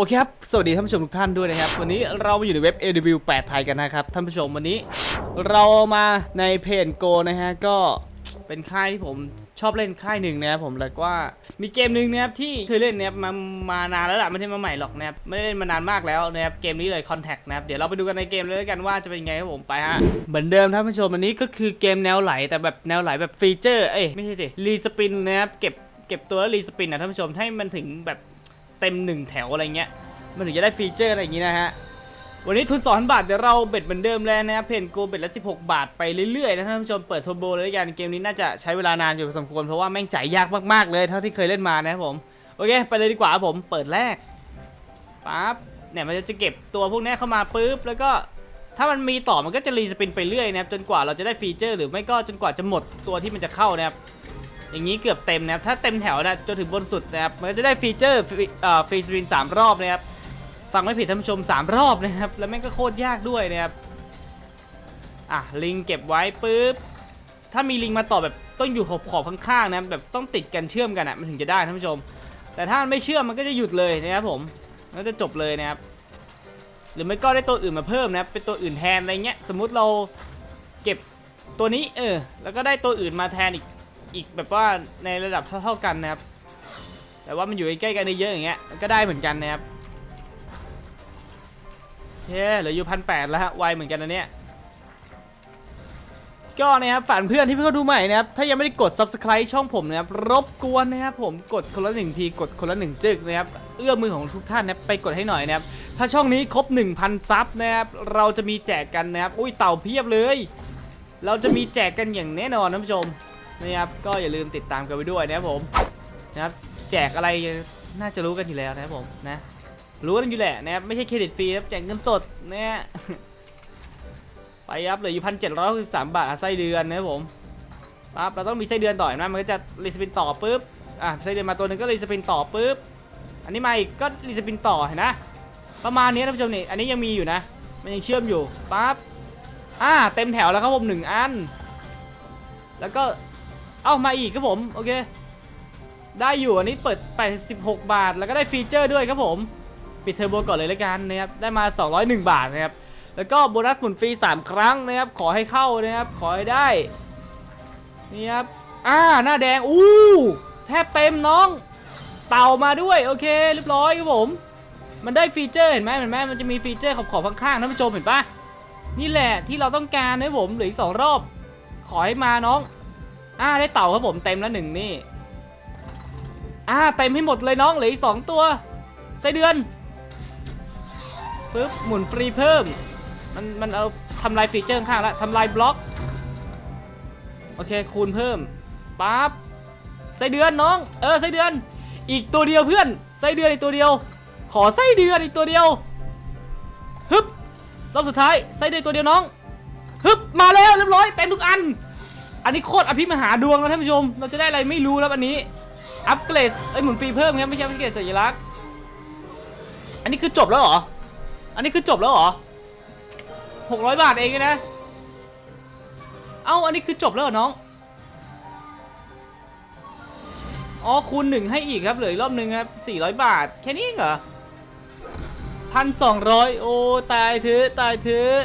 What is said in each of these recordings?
โอเคครับ สวัสดีท่านผู้ชมทุกท่านด้วยนะครับ วันนี้เรามาอยู่ในเว็บ AW 8ไทยกันนะครับ ท่านผู้ชมวันนี้ เรามาในเพจโกนะฮะ ก็เป็นค่ายที่ผมชอบเล่นค่ายหนึ่งนะครับผมแล้วว่ามีเกมหนึ่งนะครับที่เคยเล่นนะครับมามานานแล้วล่ะไม่ใช่มาใหม่หรอกนะครับไม่ได้เล่นมานานมากแล้วนะครับเกมนี้เลย Contact นะครับเดี๋ยวเราไปดูกันในเกมเลยด้วกันว่าจะเป็นไงครับผมไปฮะเหมือนเดิมท่านผู้ชมอันนี้ก็คือเกมแนวไหลแต่แบบแนวไหลแบบฟีเจอร์เอ้ยไม่ใช่ดิรีสปินนะครับเก็บเก็บตัวแล้วรีสปินนะท่านผู้ชมให้มันถึงแบบ เต็มหนึ่งแถวอะไรเงี้ยมันถึงจะได้ฟีเจอร์อะไรอย่างงี้นะฮะวันนี้ทุน2,000บาทเดี๋ยวเราเบ็ดเหมือนเดิมแล้วนะครับเพนโกเบ็ดละ 16 บาทไปเรื่อยๆนะท่านผู้ชมเปิดโทโบเลยละกันเกมนี้น่าจะใช้เวลานานอยู่พอสมควรเพราะว่าแม่งจ่ายยากมากๆเลยเท่าที่เคยเล่นมานะครับผมโอเคไปเลยดีกว่าผมเปิดแรกปั๊บเนี่ยมันจะเก็บตัวพวกนี้เข้ามาปุ๊บแล้วก็ถ้ามันมีต่อมันก็จะรีสปินไปเรื่อยนะครับจนกว่าเราจะได้ฟีเจอร์ หรือไม่ก็จนกว่าจะหมดตัวที่มันจะเข้านะครับ อย่างนี้เกือบเต็มนะครับ ถ้าเต็มแถวนะจนถึงบนสุดนะครับ มันก็จะได้ฟีเจอร์ฟรีเอ่อฟรีสปินสามรอบนะครับ ฟังไม่ผิดท่านผู้ชม 3 รอบนะครับ แล้วแม่งก็โคตรยากด้วยนะครับ อะ ลิงเก็บไว้ปุ๊บ ถ้ามีลิงมาต่อแบบต้องอยู่ขอบขอบข้างๆนะแบบต้องติดกันเชื่อมกันอะมันถึงจะได้ท่านผู้ชม แต่ถ้ามันไม่เชื่อมมันก็จะหยุดเลยนะครับผมมันจะจบเลยนะครับ หรือไม่ก็ได้ตัวอื่นมาเพิ่มนะครับเป็นตัวอื่นแทนอะไรเงี้ย สมมุติเราเก็บตัวนี้เออ แล้วก็ได้ตัวอื่นมาแทนอีก อีกแบบว่าในระดับเท่าๆกันนะครับ แต่ว่ามันอยู่ใกล้ๆกันเยอะอย่างเงี้ยมันก็ได้เหมือนกันนะครับโอเคเหลืออยู่พันแปดแล้วฮะไวเหมือนกันนะเนี่ยก็นะครับฝากเพื่อนที่เพิ่งเข้าดูใหม่นะครับ ถ้ายังไม่ได้กด subscribe ช่องผมนะครับ รบกวนนะครับผมกดคนละหนึ่งที กดคนละหนึ่งจึกนะครับ เอื้อมมือของทุกท่านนะไปกดให้หน่อยนะครับ ถ้าช่องนี้ครบ 1,000 ซับนะครับ เราจะมีแจกกันนะครับ อุ้ยเต่าเพียบเลย เราจะมีแจกกันอย่างแน่นอนท่านผู้ชม นะครับก็อย่าลืมติดตามกันไปด้วยนะครับผมนะครับแจกอะไรน่าจะรู้กันอยู่แล้วนะครับผมนะรู้กันอยู่แหละนะครับไม่ใช่เครดิตฟรีครับแจกเงินสดนะฮะไปครับเหลืออยู่พันเจ็ดร้อยสิบสามบาทอะไส้เดือนนะครับผมปั๊บเราต้องมีไส้เดือนต่อเห็นไหมมันก็จะรีสปินต่อปุ๊บอะไส้เดือนมาตัวหนึงก็รีสปินต่อปุ๊บอันนี้มาอีกก็รีสปินต่อเห็นนะประมาณนี้ท่านผู้ชมนี่อันนี้ยังมีอยู่นะ มันยังเชื่อมอยู่ปั๊บอ่าเต็มแถวแล้วครับผมหนึ่งอัน แล้วก็ เอ้ามาอีกครับผมโอเคได้อยู่อันนี้เปิด86บาท แล้วก็ได้ฟีเจอร์ด้วยครับผม ปิดเทอร์โบก่อนเลยแล้วกันนะครับได้มา 201 บาทนะครับแล้วก็โบนัสหมุนฟรี 3 ครั้งนะครับขอให้เข้านะครับขอให้ได้นี่ครับอ่าหน้าแดงอู้แทบเต็มน้อง เต่ามาด้วยโอเคเรียบร้อยครับผม มันได้ฟีเจอร์เห็นไหมเห็นไหมมันจะมีฟีเจอร์ขอบขอบๆข้างๆท่านผู้ชมเห็นปะนี่แหละที่เราต้องการนะผมเหลืออีกสองรอบ ขอให้มาน้อง อ่าได้เต่าครับผมเต็มแล้วหนึ่งนี่อ่าเต็มให้หมดเลยน้องเหลืออีกสองตัวไส้เดือนปึ๊บหมุนฟรีเพิ่ม มันมันเอาทำลายฟีเจอร์ข้างล้วทำลายบล็อกโอเคคูณเพิ่มปั๊บไส้เดือนน้อง เออไส้เดือน อีกตัวเดียวเพื่อนไส้เดือนอีกตัวเดียว ขอไส้เดือนอีกตัวเดียวฮึบรอบสุดท้ายไส้เดือนตัวเดียวน้องฮึบมาแล้วเรียบร้อยเต็มทุกอัน อันนี้โคตรอภิมหาดวงนะท่านผู้ชม เราจะได้อะไรไม่รู้แล้วอันนี้ อัปเกรดไอ้ยหมุนฟรีเพิ่มครับไม่ใช่อัปเกรดสัญลักษณ์ อันนี้คือจบแล้วเหรอ อันนี้คือจบแล้วเหรอหกร้อยบาทเองนะ เอ้า อันนี้คือจบแล้วเหรอน้อง อ๋อคูณหนึ่งให้อีกครับเหลืออีกรอบหนึ่งครับสี่ร้อยบาท แค่นี้เองเหรอพันสองร้อยโอ้ ตายเถอะตายเถอะ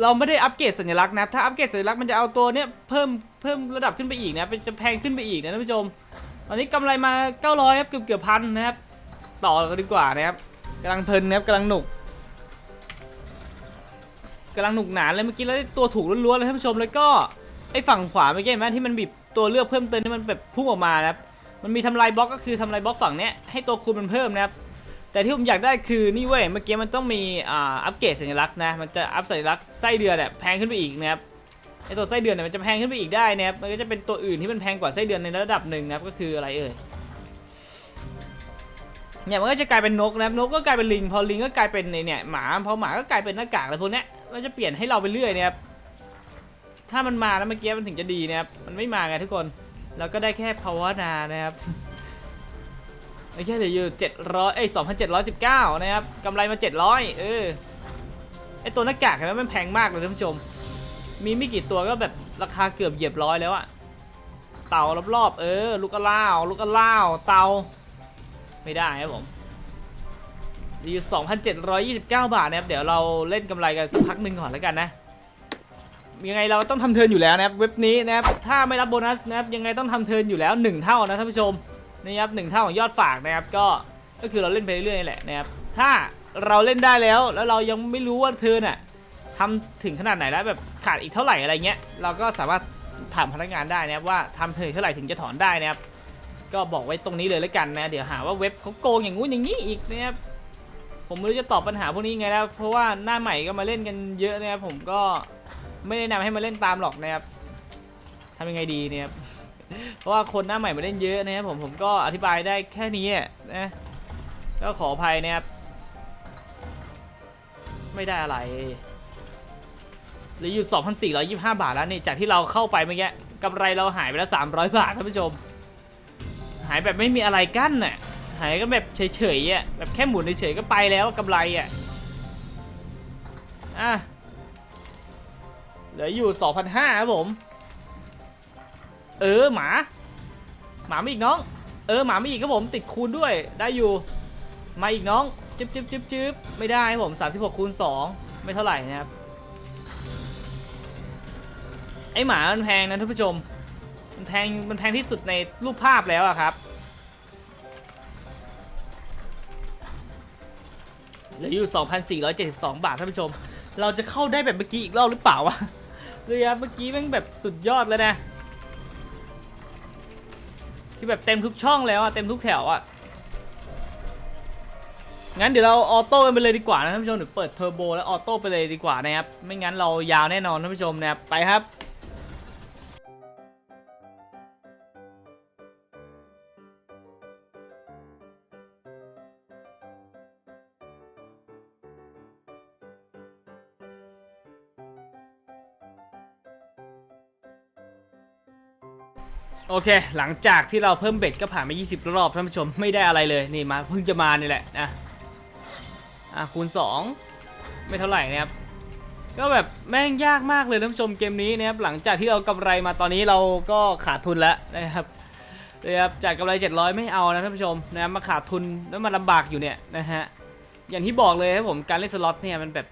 เราไม่ได้อัปเกรดสัญลักษณ์นะครับถ้าอัปเกรดสัญลักษณ์มันจะเอาตัวเนี้ยเพิ่มเพิ่มระดับขึ้นไปอีกนะเป็นจะแพงขึ้นไปอีกนะท่านผู้ชม ตอนนี้กำไรมา 900ครับเกือบเกือบพันนะครับ ต่อกันดีกว่านะครับกำลังเพลินนะครับกำลังหนุกกำลังหนุกหนานเลยเมื่อกี้แล้วตัวถูกล้วนๆเลยท่านผู้ชมแล้วก็ไอฝั่งขวาเมื่อกี้เห็นไหมที่มันบีบตัวเลือกเพิ่มเติมที่มันแบบพุ่งออกมานะครับมันมีทำลายบล็อกก็คือทำลายบล็อกฝั่งเนี้ยให้ตัวคูณมันเพิ่มนะครับ แต่ที่ผมอยากได้คือนี่เว้ยเมื่อกี้มันต้องมีอ่าอัปเกรดสัญลักษณ์นะมันจะอัพสัญลักษณ์ไส้เดือนเนี่ยแพงขึ้นไปอีกนะครับไอตัวไส้เดือนเนี่ยมันจะแพงขึ้นไปอีกได้นะครับมันก็จะเป็นตัวอื่นที่มันแพงกว่าไส้เดือนในระดับหนึ่งนะครับก็คืออะไรเอ่ยเนี่ยมันก็จะกลายเป็นนกนะครับนกก็กลายเป็นลิง พอลิงก็กลายเป็นในเนี่ยหมาพอหมาก็กลายเป็นหน้ากากอะไรพวกนี้มันจะเปลี่ยนให้เราไปเรื่อยนะครับถ้ามันมาแล้วเมื่อกี้มันถึงจะดีนะครับมันไม่มาไงทุกคนเราก็ได้แค่ภาวนานะครับ ไอ้แค่เหลืออยู่เจ็ดร้อยเอ้ยสองพันะครับกำไรมาเจ็ดร้อยเออไอตัวหน้ากากเห็นไหมมันแพงมากเลยท่านผู้ชม มีไม่กี่ตัวก็แบบราคาเกือบเหยียบร้อยแล้วอะเต่ารอบๆเออ ลูกกระล่าวลูกกระล่าวเต่าไม่ได้ครับผมมีอยู่2,729บาทนะครับ เดี๋ยวเราเล่นกำไรกันสักพักหนึ่งก่อนแล้วกันนะ ยังไงเราต้องทำเทินอยู่แล้วนะครับเว็บนี้นะครับ ถ้าไม่รับโบนัสนะครับยังไงต้องทำเทินอยู่แล้ว1เท่านะท่านผู้ชม นี่ครับหนึ่งเท่าของยอดฝากนะครับก็ก็คือเราเล่นไปเรื่อยๆนี่แหละนะครับถ้าเราเล่นได้แล้วแล้วเรายังไม่รู้ว่าเทิร์นอะทำถึงขนาดไหนแล้วแบบขาดอีกเท่าไหร่อะไรเงี้ยเราก็สามารถถามพนักงานได้นะครับว่าทำเทิร์นเท่าไหร่ถึงจะถอนได้นะครับก็บอกไว้ตรงนี้เลยแล้วกันนะ เดี๋ยวหาว่าเว็บเขาโกงอย่างงู้นอย่างนี้อีกนะครับผมไม่รู้จะตอบปัญหาพวกนี้ไงแล้วเพราะว่าหน้าใหม่ก็มาเล่นกันเยอะนะครับผมก็ไม่แนะนำให้มาเล่นตามหรอกนะครับทำยังไงดีเนี่ยครับ เพราะว่าคนหน้าใหม่มาเล่นเยอะนะครับผมผมก็อธิบายได้แค่นี้นะก็ขออภัยนะครับ ไม่ได้อะไรเหลืออยู่ 2,425 บาทแล้วนี่จากที่เราเข้าไปเมื่อกี้กำไรเราหายไปแล้ว 300 บาทท่านผู้ชม หายแบบไม่มีอะไรกั้นน่ะหายก็แบบเฉยๆอะแบบแค่หมุนเฉยๆก็ไปแล้วกำไรอะอะเหลืออยู่ 2,500ครับผม เออหมา หมามาอีกน้อง เออหมามาอีกครับผมติดคูณด้วยได้อยู่ มาอีกน้องจึ๊บจึ๊บจึ๊บจึ๊บไม่ได้ครับผม36คูณ2ไม่เท่าไหร่นะครับไอหมามันแพงนะท่านผู้ชม มันแพงมันแพงที่สุดในรูปภาพแล้วอะครับเหลืออยู่ 2,472 บาทท่านผู้ชม เราจะเข้าได้แบบเมื่อกี้อีกรอบหรือเปล่าวะเรือเมื่อกี้แม่งแบบสุดยอดเลยนะ คือแบบเต็มทุกช่องแล้วอะเต็มทุกแถวอะงั้นเดี๋ยวเราออโต้กันไปเลยดีกว่านะท่านผู้ชมเดี๋ยวเปิดเทอร์โบแล้วออโต้ไปเลยดีกว่านะครับไม่งั้นเรายาวแน่นอนท่านผู้ชมนะครับไปครับ โอเค หลังจากที่เราเพิ่มเบ็ดก็ผ่านมา 20 รอบท่านผู้ชมไม่ได้อะไรเลยนี่มาเพิ่งจะมานี่แหละนะอะคูณ 2 ไม่เท่าไหร่นะครับก็แบบแม่งยากมากเลยท่านผู้ชมเกมนี้นะครับหลังจากที่เรากำไรมาตอนนี้เราก็ขาดทุนแล้วนะครับนะครับจากกำไร 700 ไม่เอานะท่านผู้ชมนะมาขาดทุนแล้วมาลำบากอยู่เนี่ยนะฮะอย่างที่บอกเลยครับผมการเล่นสล็อตเนี่ยมันแบบ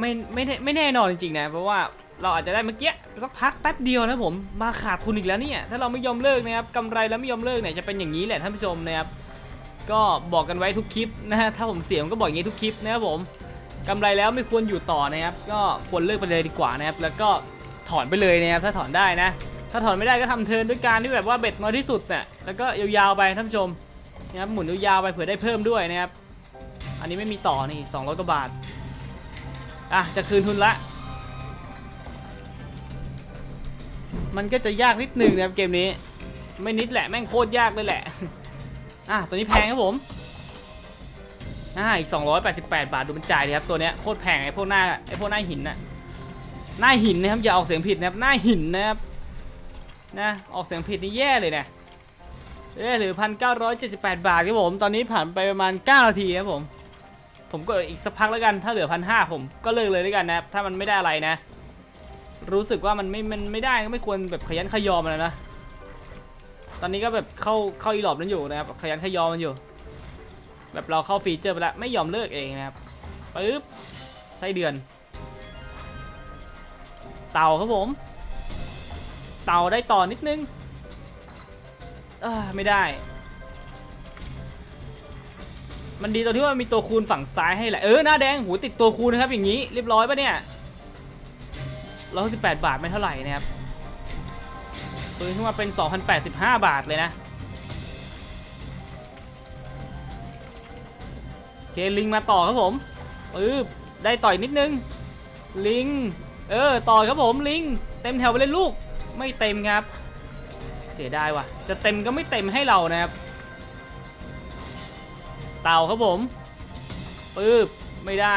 ไม่ไม่ไม่แน่นอนจริงๆนะเพราะว่า เราอาจจะได้เมื่อกี้สักพักแป๊บเดียวนะผมมาขาดทุนอีกแล้วเนี่ยถ้าเราไม่ยอมเลิกนะครับกำไรแล้วไม่ยอมเลิกเนี่ยจะเป็นอย่างนี้แหละท่านผู้ชมนะครับก็บอกกันไว้ทุกคลิปนะฮะถ้าผมเสียผมก็บอกอย่างนี้ทุกคลิปนะครับผมกำไรแล้วไม่ควรอยู่ต่อนะครับ ก็ควรเลิกไปเลยดีกว่านะครับ แล้วก็ถอนไปเลยนะครับถ้าถอนได้นะ ถ้าถอนไม่ได้ก็ทำเทิร์นด้วยการที่แบบว่าเบ็ดน้อยที่สุดเนี่ยแล้วก็ยาวๆไปท่านผู้ชมนะครับหมุนยาวๆไปเผื่อได้เพิ่มด้วยนะครับ อันนี้ไม่มีต่อนี่200กว่าบาทอะจะคืนทุนละ มันก็จะยากนิดนึงนะครับเกมนี้ ไม่นิดแหละแม่งโคตรยากเลยแหละ อะตัวนี้แพงครับผมอ่าอีก 288 บาทดูมันจ่ายเลยครับตัวเนี้ยโคตรแพงไอ้พวกหน้าไอ้พวกหน้าหินน่ะหน้าหินนะครับอย่าออกเสียงผิดนะครับหน้าหินนะครับนะออกเสียงผิดนี่แย่เลยนะเอ๊ะหรือ1,978บแปดบาทครับผมตอนนี้ผ่านไปประมาณ9นาทีครับผม ผมก็อีกสักพักแล้วกันถ้าเหลือพันห้าผมก็เลิกเลยด้วยกันนะครับถ้ามันไม่ได้อะไรนะ รู้สึกว่ามันไม่ มันไม่ได้ก็ไม่ควรแบบขยันขยอมันนะ ตอนนี้ก็แบบเข้าเข้าอีหลอบนั้นอยู่นะครับ ขยันขยอมมันอยู่ แบบเราเข้าฟีเจอร์ไปแล้วไม่ยอมเลิกเองนะครับปึ๊บไส้เดือน เต่าครับผม เต่าได้ต่อนิดนึงอ่าไม่ได้ มันดีตรงที่ว่ามีตัวคูณฝั่งซ้ายให้แหละ เออหน้าแดงหูติดตัวคูณนะครับอย่างนี้เรียบร้อยปะเนี่ย ร้อยสิบแปดบาทไม่เท่าไหร่นะครับปืนขึ้นมาเป็น2,085บาทเลยนะเคลิงมาต่อครับผมปึ๊บได้ต่อยนิดนึง ลิง เออ ต่อครับผมลิง เต็มแถวไปเลยลูก ไม่เต็มครับ เสียดายว่ะ จะเต็มก็ไม่เต็มให้เรานะครับ เต่าครับผมปึ๊บไม่ได้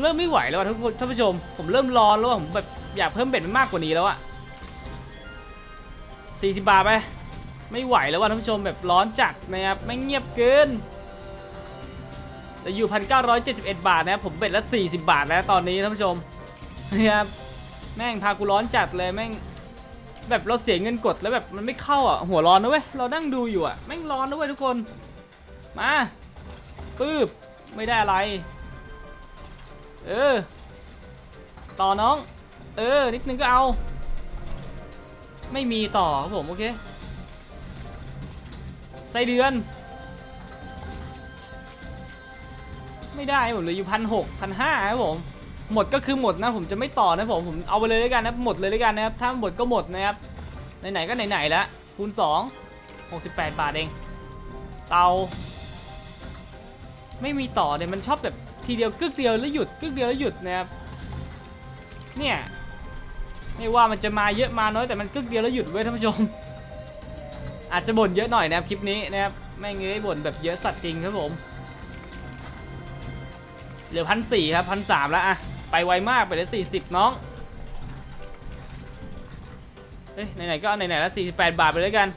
เริ่มไม่ไหวแล้วทุกท่านผู้ชม ผมเริ่มร้อนแล้วผมแบบ อยากเพิ่มเบ็ดมันมากกว่านี้แล้วอะ40 บาทไป ไม่ไหวแล้วว่ะท่านผู้ชมแบบร้อนจัดนะครับไม่เงียบเกินแต่อยู่ 1,971 บาทนะครับผมเบ็ดละ 40 บาทแล้วตอนนี้ท่านผู้ชมนะครับแม่งพากูร้อนจัดเลยแม่งแบบเราเสียเงินกดแล้วแบบมันไม่เข้าอะหัวร้อนนะเว้ยเรานั่งดูอยู่อะแม่งร้อนนะเว้ยทุกคนมาปึ๊บไม่ได้อะไร เออ ต่อน้อง เออ นิดนึงก็เอา ไม่มีต่อครับผม โอเค ไส้เดือน ไม่ได้ผมเหลืออยู่พันหกพันห้าครับผม หมดก็คือหมดนะ ผมจะไม่ต่อนะผม ผมเอาไปเลยแล้วกันนะ หมดเลยแล้วกันนะครับ ถ้าหมดก็หมดนะครับ ไหนๆก็ไหนๆแล้วคูณ2 68 บาทเอง เตา ไม่มีต่อเนี่ยมันชอบแบบทีเดียวกึกเดียวแล้วหยุดกึกเดียวแล้วหยุดนะครับเนี่ย ไม่ว่ามันจะมาเยอะมาน้อยแต่มันกึกเดียวแล้วหยุดเว้ยท่านผู้ชม อาจจะบ่นเยอะหน่อยนะครับคลิปนี้นะครับแม่งเอ้ยบ่นแบบเยอะสัตว์จริงครับผมเหลือพันสี่ครับพันสามแล้วอะไปไวมากไปเลยสี่สิบน้องเอ้ยไหนๆก็เอาไหนๆแล้วสี่สิบแปดบาทไปเลยกัน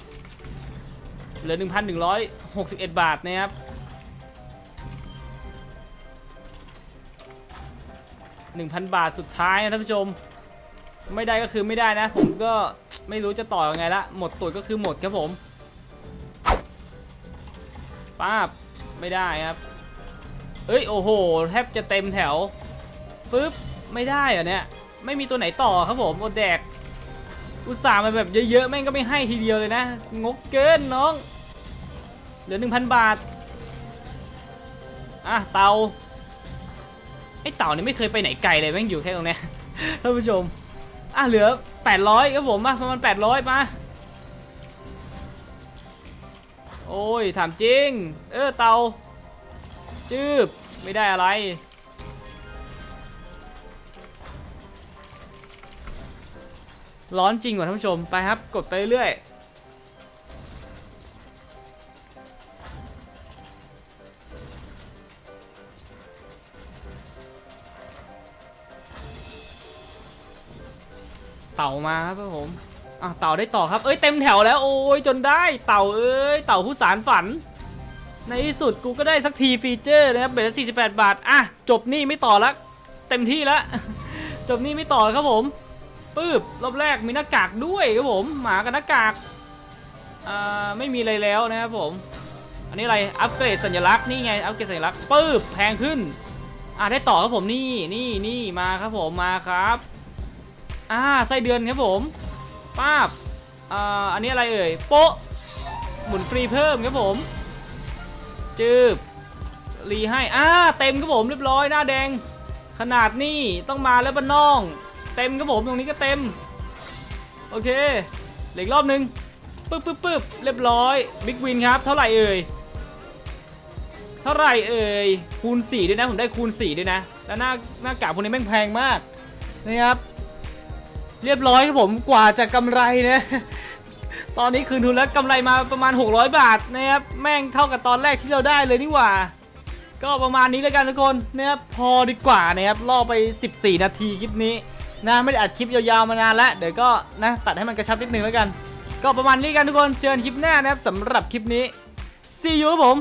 เหลือหนึ่งพันหนึ่งร้อยหกสิบเอ็ดบาทนะครับหนึ่งพันบาทสุดท้ายนะท่านผู้ชม ไม่ได้ก็คือไม่ได้นะ ผมก็ไม่รู้จะต่อยังไงละ หมดตัวก็คือหมดครับผมป้าบไม่ได้ครับเอ้ยโอ้โห แทบจะเต็มแถวปึ๊บไม่ได้เหรอเนี่ยไม่มีตัวไหนต่อครับผมอดแดก อุตส่าห์มาแบบเยอะๆแม่งก็ไม่ให้ทีเดียวเลยนะ งกเกินน้อง เหลือ 1,000 บาท อะเตาไอ้เต่านี่ไม่เคยไปไหนไกลเลยแม่งอยู่แค่ตรงนี้ท่านผู้ชม อะเหลือ 800ครับผมมาประมาณ800 มา โอ้ย ถามจริง เออ เตา จืบ ไม่ได้อะไร ร้อนจริงว่ะท่านผู้ชม ไปครับ กดไปเรื่อย เต่ามาครับผมอะเต่าได้ต่อครับ เอ้ยเต็มแถวแล้วโอ้ยจนได้เต่าเอ้ยเต่าผู้สารฝัน ในที่สุดกูก็ได้สักทีฟีเจอร์นะครับเบสสี่สิบแปดบาทอะจบนี่ไม่ต่อละเต็มที่แล้วจบนี่ไม่ต่อครับผมปื๊บรอบแรกมีหน้ากากด้วยครับผมหมากับหน้ากากอ่าไม่มีอะไรแล้วนะครับผม อันนี้อะไรอัปเกรดสัญลักษณ์นี่ไงอัปเกรดสัญลักษณ์ปื๊บแพงขึ้นอะได้ต่อครับผมนี่นี่นี่มาครับผมมาครับ อ่าไส้เดือนครับผมป้าบอ่าอันนี้อะไรเอ่ยโป๊ะหมุนฟรีเพิ่มครับผมจืบรีให้อ่าเต็มครับผมเรียบร้อยหน้าแดง ขนาดนี้ต้องมาแล้วบ้านน้อง เต็มครับผมตรงนี้ก็เต็ม โอเคเหลืออีกรอบนึงปึ๊บปึ๊บปึ๊บเรียบร้อยบิ๊กวินครับ เท่าไหร่เอ่ยเท่าไหร่เอ่ยคูณ4ด้วยนะผมได้คูณ4ด้วยนะ แล้วหน้าหน้ากากพวกนี้แม่งแพงมากนะครับ เรียบร้อยครับผมกว่าจะกำไรนะตอนนี้คืนทุนแล้วกำไรมาประมาณ 600 บาทนะครับแม่งเท่ากับตอนแรกที่เราได้เลยนี่หว่า ก็ประมาณนี้แล้วกันทุกคนนะครับพอดีกว่านะครับล่อไป 14 นาทีคลิปนี้นะไม่ได้อัดคลิปยาวๆมานานแล้วเดี๋ยวก็นะตัดให้มันกระชับนิดนึงแล้วกัน ก็ประมาณนี้กันทุกคนเจอกันคลิปหน้านะครับสำหรับคลิปนี้ see you ครับผม